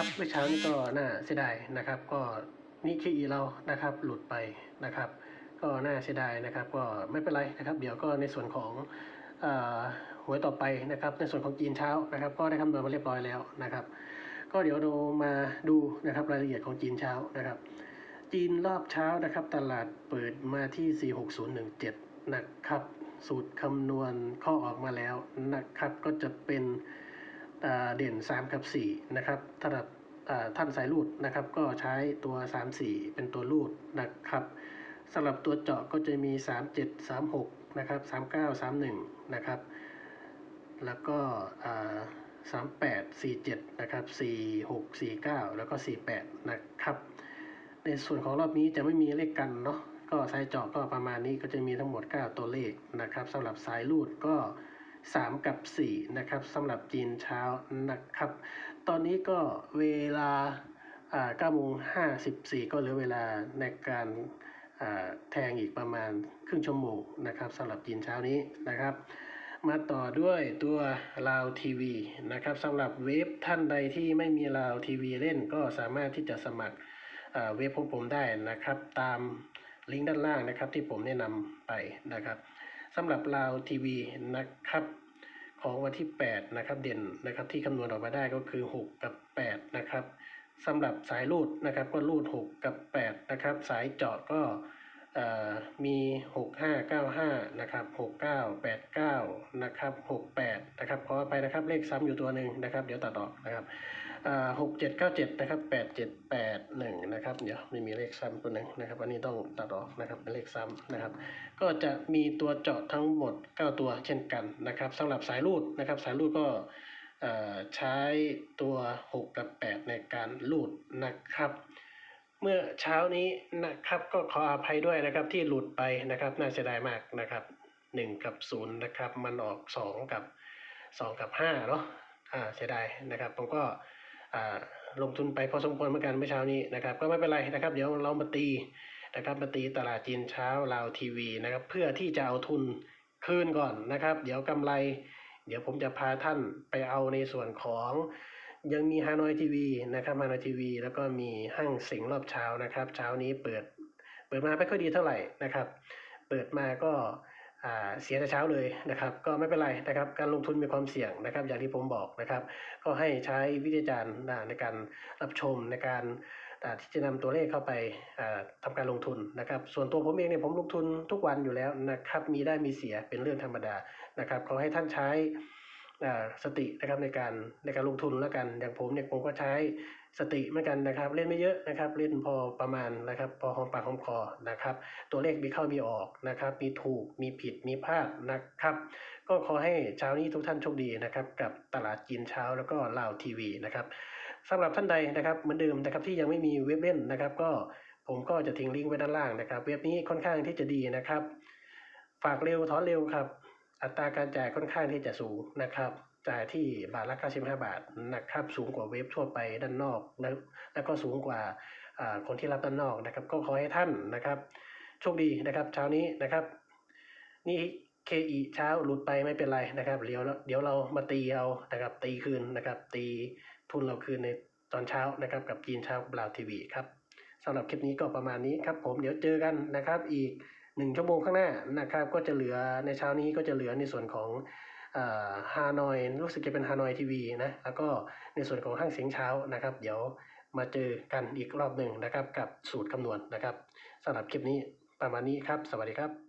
ครับเมื่อเช้านี้ก็น่าเสียดายนะครับ ก็นิเคอีเรานะครับหลุดไปนะครับ ก็น่าเสียดายนะครับ ก็ไม่เป็นไรนะครับ เดี๋ยวก็ในส่วนของหวยต่อไปนะครับ ในส่วนของจีนเช้านะครับ ก็ได้คำนวณมาเรียบร้อยแล้วนะครับ ก็เดี๋ยวเรามาดูนะครับรายละเอียดของจีนเช้านะครับ จีนรอบเช้านะครับ ตลาดเปิดมาที่ 46017 นะครับ สูตรคำนวณข้อออกมาแล้วนะครับ ก็จะเป็น เด่น 3 กับ 4 นะครับสำหรับท่านสายรูดนะครับ ก็ใช้ตัว 3 4 เป็นตัวรูดนะครับสำหรับตัวเจาะก็จะมี 3 7 3 6 นะครับ 3 9 3 1 นะครับ แล้วก็อ่า38 47 นะครับ 46 49 แล้วก็ 48 นะครับ ในส่วนของรอบนี้จะไม่มีเลขกันเนาะ ก็สายเจาะก็ประมาณนี้ก็จะมีทั้งหมด 9 ตัวเลขนะครับสำหรับสายรูดก็ 3 กับ 4 นะครับสำหรับจีนเช้านะครับ ตอนนี้ก็เวลาอ่า9โมง54 ก็เหลือเวลาในการแทงอีกประมาณครึ่งชั่วโมงนะครับสำหรับจีนเช้านี้นะครับ มาต่อด้วยตัวลาวทีวีนะครับสำหรับเว็บท่านใดที่ไม่มีลาวทีวีเล่นก็สามารถที่จะสมัครเว็บของผมได้นะครับ ตามลิงก์ด้านล่างนะครับที่ผมแนะนำไปนะครับ สำหรับลาวทีวีนะครับของวันที่ 8 นะครับเด่นนะครับที่คำนวณออกมาได้ก็คือ 6 กับ 8 นะครับสำหรับสายรูดนะครับก็รูด 6 กับ 8 นะครับ สายเจาะก็ เอ่อมี6595นะครับ6989นะครับ68นะครับขอไปนะครับเลขซ้ำอยู่ตัวหนึ่งนะครับ เดี๋ยวตัดออกนะครับหกเจ็ดเก้าเจ็ดนะครับแปดเจ็ดแปดหนึ่งนะครับเดี๋ยวไม่มีเลขซ้ำตัวหนึ่งนะครับอันนี้ต้องตัดออกนะครับเป็นเลขซ้ำนะครับ ก็จะมีตัวเจาะทั้งหมด9ตัวเช่นกันนะครับสำหรับสายรูดนะครับสายรูดก็ใช้ตัว 6 กับ 8 ในการรูดนะครับ มื่อเช้านี้นะครับก็ขออภัยด้วยนะครับที่หลุดไปนะครับ น่าเสียดายมากนะครับ1กับ0นะครับ มันออก2กับ2กับ5เนาะอ่าเสียดายนะครับ ผมก็อ่าลงทุนไปพอสมควรเหมือนกันเมื่อเช้านี้นะครับ ก็ไม่เป็นไรนะครับ เดี๋ยวเรามาตีนะครับมาตีตลาดจีนเช้าลาวทีวีนะครับ เพื่อที่จะเอาทุนคืนก่อนนะครับ เดี๋ยวกำไร เดี๋ยวผมจะพาท่านไปเอาในส่วนของ ยังมีฮานอยทีวีนะครับฮานอยทีวีแล้วก็มีห้างสิงห์รอบเช้านะครับ เช้านี้เปิด เปิดมาไม่ค่อยดีเท่าไหร่นะครับ เปิดมาก็เสียแต่เช้าเลยนะครับ ก็ไม่เป็นไรนะครับ การลงทุนมีความเสี่ยงนะครับ อย่างที่ผมบอกนะครับ ก็ให้ใช้วิธีจารณ์ในการรับชมในการที่จะนำตัวเลขเข้าไปอ่าทำการลงทุนนะครับ ส่วนตัวผมเองเนี่ยผมลงทุนทุกวันอยู่แล้วนะครับ มีได้มีเสียเป็นเรื่องธรรมดานะครับขอให้ท่านใช้ สตินะครับในการในการลงทุนแล้วกัน อย่างผมเนี่ยผมก็ใช้สติเหมือนกันนะครับ เล่นไม่เยอะนะครับ เล่นพอประมาณนะครับ พอหอมปากหอมคอนะครับ ตัวเลขมีเข้ามีออกนะครับ มีถูกมีผิดมีพลาดนะครับ ก็ขอให้เช้านี้ทุกท่านโชคดีนะครับ กับตลาดจีนเช้าแล้วก็ลาวทีวีนะครับสำหรับท่านใดนะครับเหมือนเดิมนะครับที่ยังไม่มีเว็บเล่นนะครับ ก็ผมก็จะทิ้งลิงก์ไว้ด้านล่างนะครับ เว็บนี้ค่อนข้างที่จะดีนะครับ ฝากเร็วถอนเร็วครับ อัตราการจ่ายค่อนข้างที่จะสูงนะครับ จ่ายที่บาทละ 95 บาทนะครับ สูงกว่าเว็บทั่วไปด้านนอกนะแล้วก็สูงกว่าอ่าคนที่รับด้านนอกนะครับ ก็ขอให้ท่านนะครับโชคดีนะครับเช้านี้นะครับ นี่เคอีเช้าหลุดไปไม่เป็นไรนะครับเดี๋ยวเดี๋ยวเรามาตีเอานะครับตีคืนนะครับตีทุนเราคืนในตอนเช้านะครับกับจีนเช้าบราวทีวีครับสำหรับคลิปนี้ก็ประมาณนี้ครับผมเดี๋ยวเจอกันนะครับอีก หนึ่งชั่วโมงข้างหน้านะครับ ก็จะเหลือในเช้านี้ก็จะเหลือในส่วนของฮานอยรู้สึกจะเป็นฮานอยทีวีนะแล้วก็ในส่วนของห้างเสียงเช้านะครับ เดี๋ยวมาเจอกันอีกรอบหนึ่งนะครับ กับสูตรคำนวณนะครับสำหรับคลิปนี้ประมาณนี้ครับ สวัสดีครับ